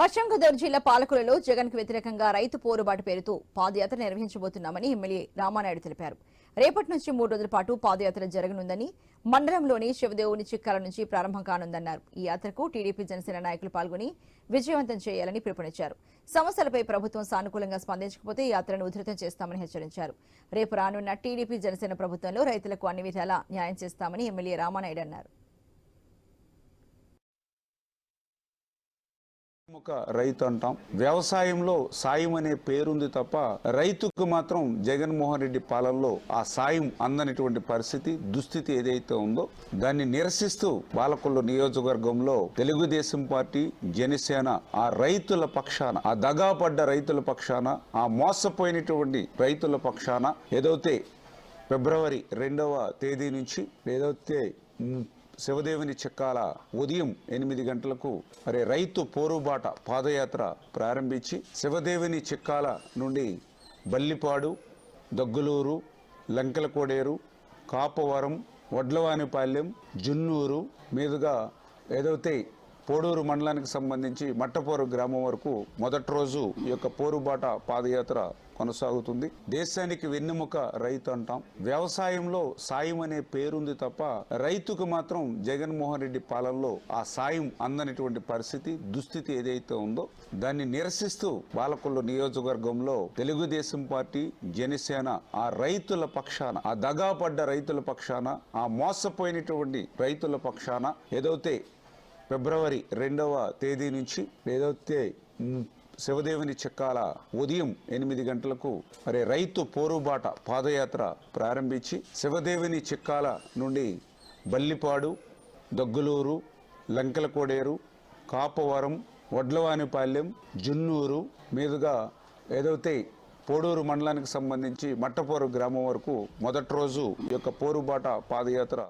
పశ్చిమ గోదావరి జిల్లా పాలకులలో జగన్కు వ్యతిరేకంగా రైతు పోరుబాటు పేరుతో పాదయాత్ర నిర్వహించబోతున్నామని ఎమ్మెల్యే రామానాయుడు తెలిపారు. రేపటి నుంచి మూడు రోజుల పాటు పాదయాత్ర జరగనుందని మండలంలోని శివదేవుని చిక్కాల నుంచి ప్రారంభం కానుందన్నారు. ఈ యాత్రకు టీడీపీ జనసేన నాయకులు పాల్గొని విజయవంతం చేయాలని పిలుపునిచ్చారు. సమస్యలపై ప్రభుత్వం సానుకూలంగా స్పందించకపోతే ఈ యాత్రను ఉధృతం చేస్తామని హెచ్చరించారు. రేపు రానున్న టీడీపీ జనసేన ప్రభుత్వంలో రైతులకు అన్ని విధాలా న్యాయం చేస్తామని ఎమ్మెల్యే రామానాయుడు అన్నారు. ఒక రైతు అంటాం. వ్యవసాయంలో సాయం అనే పేరుంది తప్ప రైతుకు మాత్రం జగన్మోహన్ రెడ్డి పాలనలో ఆ సాయం అందనటువంటి పరిస్థితి దుస్థితి ఏదైతే ఉందో దాన్ని నిరసిస్తూ బాలకొల్లు నియోజకవర్గంలో తెలుగుదేశం పార్టీ జనసేన ఆ రైతుల పక్షాన ఆ దగాపడ్డ రైతుల పక్షాన ఆ మోసపోయినటువంటి రైతుల పక్షాన ఏదైతే ఫిబ్రవరి రెండవ తేదీ నుంచి ఏదైతే శివదేవుని చెక్కాల ఉదయం ఎనిమిది గంటలకు మరి రైతు పోరుబాట పాదయాత్ర ప్రారంభించి శివదేవుని చెక్కాల నుండి బల్లిపాడు దగ్గులూరు లంకలకోడేరు కాపవరం వడ్లవానిపాలెం జున్నూరు మీదుగా ఏదైతే పోడూరు మండలానికి సంబంధించి మట్టపోరు గ్రామం వరకు మొదటి రోజు ఈ యొక్క పోరుబాట పాదయాత్ర కొనసాగుతుంది. దేశానికి వెన్నెముక రైతు అంటాం. వ్యవసాయంలో సాయం అనే పేరుంది తప్ప రైతుకు మాత్రం జగన్మోహన్ రెడ్డి పాలనలో ఆ సాయం అందనటువంటి పరిస్థితి దుస్థితి ఏదైతే ఉందో దాన్ని నిరసిస్తూ బాలకొల్లు నియోజకవర్గంలో తెలుగుదేశం పార్టీ జనసేన ఆ రైతుల పక్షాన ఆ దగాపడ్డ రైతుల పక్షాన ఆ మోసపోయినటువంటి రైతుల పక్షాన ఏదైతే ఫిబ్రవరి రెండవ తేదీ నుంచి ఏదైతే శివదేవుని చెక్కాల ఉదయం ఎనిమిది గంటలకు మరి రైతు పోరుబాట పాదయాత్ర ప్రారంభించి శివదేవుని చెక్కాల నుండి బల్లిపాడు దగ్గులూరు లంకలకోడేరు కాపవరం వడ్లవానిపాలెం జున్నూరు మీదుగా ఏదైతే పోడూరు మండలానికి సంబంధించి మట్టపోరు గ్రామం వరకు మొదటి రోజు ఈ యొక్క పోరుబాట పాదయాత్ర